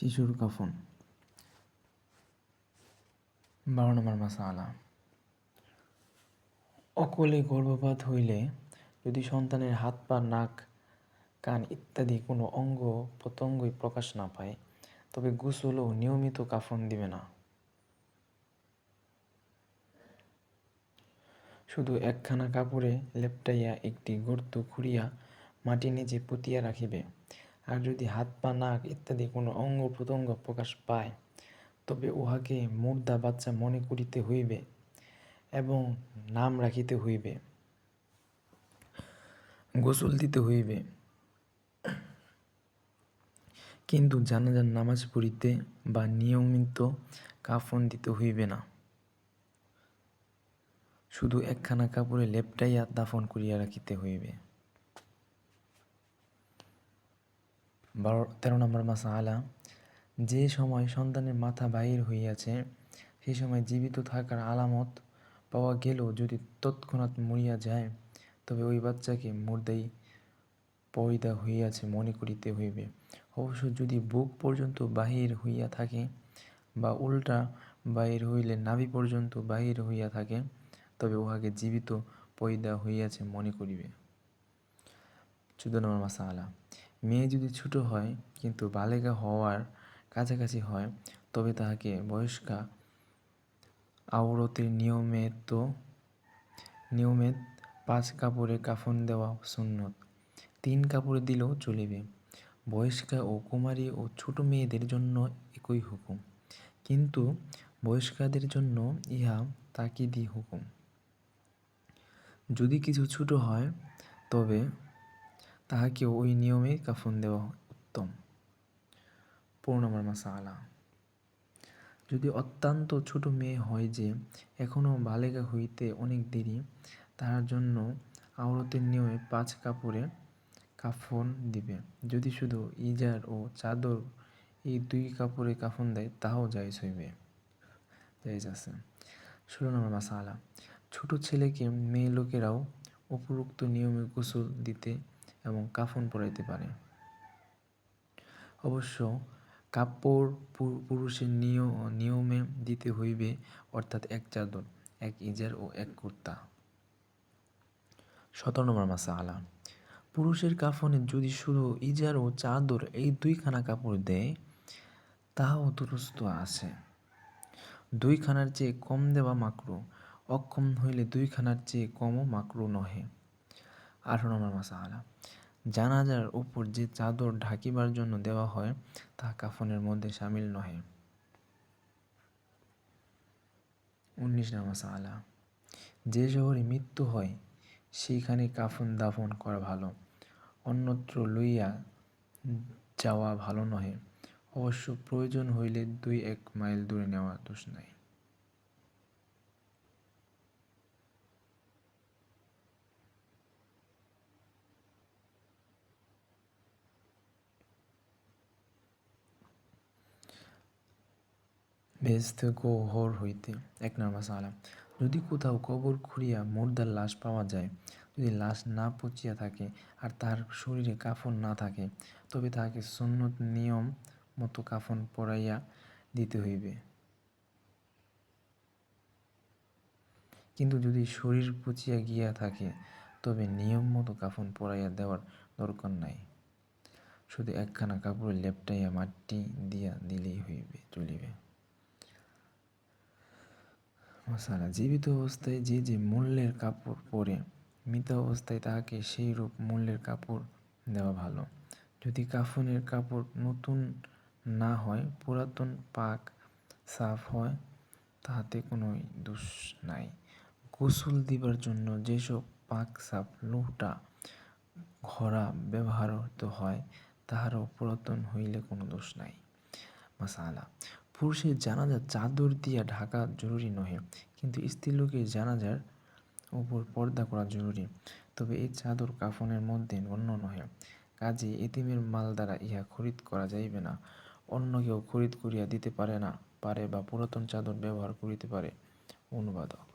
শিশুর কাফন। বারো নম্বর মাসালা। অকলে গর্ভপাত হইলে যদি সন্তানের হাত, পা, নাক, কান ইত্যাদি কোনো অঙ্গ প্রত্যঙ্গই প্রকাশ না পায়, তবে গোসল ও নিয়মিত কাফন দিবে না। শুধু একখানা কাপড়ে লেপটাইয়া একটি গর্ত খুঁড়িয়া মাটি নিচে পুঁতিয়া রাখিবে। আর যদি হাত, পা, নাক ইত্যাদি কোনো অঙ্গ প্রত্যঙ্গ প্রকাশ পায়, তবে উহাকে মুর্দা বাচ্চা মনে করিতে হইবে এবং নাম রাখিতে হইবে, গোসল দিতে হইবে। কিন্তু জানাজার নামাজ পড়িতে বা নিয়মিত কাফন দিতে হইবে না। শুধু একখানা কাপড়ে লেপটাইয়া দাফন করিয়া রাখিতে হইবে। বারো, তেরো নম্বর মাসা আলা, যে সময় সন্তানের মাথা বাহির হইয়াছে সেই সময় জীবিত থাকার আলামত পাওয়া গেলেও যদি তৎক্ষণাৎ মরিয়া যায়, তবে ওই বাচ্চাকে মুর্দাই পয়দা হইয়াছে মনে করিতে হইবে। অবশ্য যদি বুক পর্যন্ত বাহির হইয়া থাকে বা উল্টা বাহির হইলে নাভি পর্যন্ত বাহির হইয়া থাকে, তবে উহাকে জীবিত পয়দা হইয়াছে মনে করিবে। চোদ্দ নম্বর মাসা আলা মেয়ে যদি ছোট হয় কিন্তু বালেগা হওয়ার কাছাকাছি হয়, তবে তাহাকে বয়স্কা আওরতের নিয়মিত নিয়মিত পাঁচ কাপড়ে কাফন দেওয়া সুন্নত। তিন কাপড়ে দিলেও চলিবে। বয়স্কা ও কুমারী ও ছোট মেয়েদের জন্য একই হুকুম। কিন্তু বয়স্কাদের জন্য ইহা তাকিদি হুকুম। যদি কিছু ছোট হয়, তবে তাহাকেও ওই নিয়মে কাফন দেওয়া উত্তম। পনেরো নম্বর মাসালা। যদি অত্যন্ত ছোট মেয়ে হয় যে এখনও বালেগা হইতে অনেক দেরি, তাহার জন্য আওরতের নিয়মে পাঁচ কাপড়ে কাফন দিবে। যদি শুধু ইজার ও চাদর এই দুই কাপড়ে কাফন দেয়, তাহাও জায়জ হইবে। জায়জ আছে। ষোলো নম্বর মাসালা। ছোট ছেলেকে মেয়ে লোকেরাও উপরোক্ত নিয়মে গোসল দিতে এবং কাফন পরাইতে পারে। অবশ্য কাপড় পুরুষের নিয়ম নিয়মে দিতে হইবে, অর্থাৎ এক চাদর, এক ইজার ও এক কুর্তা। সতেরো নম্বর মাসা আলা পুরুষের কাফনে যদি শুধু ইজার ও চাদর এই দুইখানা কাপড় দেয়, তাহাও দুরস্ত আছে। দুইখানার চেয়ে কম দেওয়া মাকরু, অক্ষম হইলে দুইখানার চেয়ে কমও মাকরু নহে। আঠারো নম্বর মাসা আলা জানাজার উপর যে চাদর ঢাকিবার জন্য দেওয়া হয়, তা কাফনের মধ্যে সামিল নহে। উনিশ নম্বর আলা যে শহরে মৃত্যু হয়, সেইখানে কাফন দাফন করা ভালো। অন্যত্র লইয়া যাওয়া ভালো নহে। অবশ্য প্রয়োজন হইলে দুই এক মাইল দূরে নেওয়া দোষ নাই। বেহেস্ত গোহর হইতে এক নম্বর সালাম যদি কোথাও কবর খুঁড়িয়া মুর্দার লাশ পাওয়া যায়, যদি লাশ না পচিয়া থাকে আর তার শরীরে কাফন না থাকে, তবে তাহাকে সুন্নত নিয়ম মতো কাফন পরাইয়া দিতে হইবে। কিন্তু যদি শরীর পচিয়া গিয়া থাকে, তবে নিয়ম মতো কাফন পরাইয়া দেওয়ার দরকার নাই। শুধু একখানা কাপড়ে লেপটাইয়া মাটি দিয়া দিলেই হইবে, চলিবে। মশালা, জীবিত অবস্থায় যে যে মূল্যের কাপড় পরে, মৃত অবস্থায় তাহাকে সেই রূপ মূল্যের কাপড় দেওয়া ভালো। যদি কাফনের কাপড় নতুন না হয়, পুরাতন, পাক, সাফ হয়, তাহাতে কোনো দোষ নাই। গোসল দিবার জন্য যেসব পাক, সাফ লোটা ঘোড়া ব্যবহৃত হয়, তাহারও পুরাতন হইলে কোনো দোষ নাই। মাসালা পুরুষের জানাজা চাদর দিয়া ঢাকা জরুরি নহে, কিন্তু স্ত্রীলোকের জানাজার উপর পর্দা করা জরুরি। তবে এই চাদর কাফনের মধ্যে গণ্য নহে। কাজে এতিমের মাল দ্বারা ইহা খরিদ করা যাইবে না। অন্য কেউ খরিদ করিয়া দিতে পারে না, পারে বা পুরাতন চাদর ব্যবহার করিতে পারে। অনুবাদক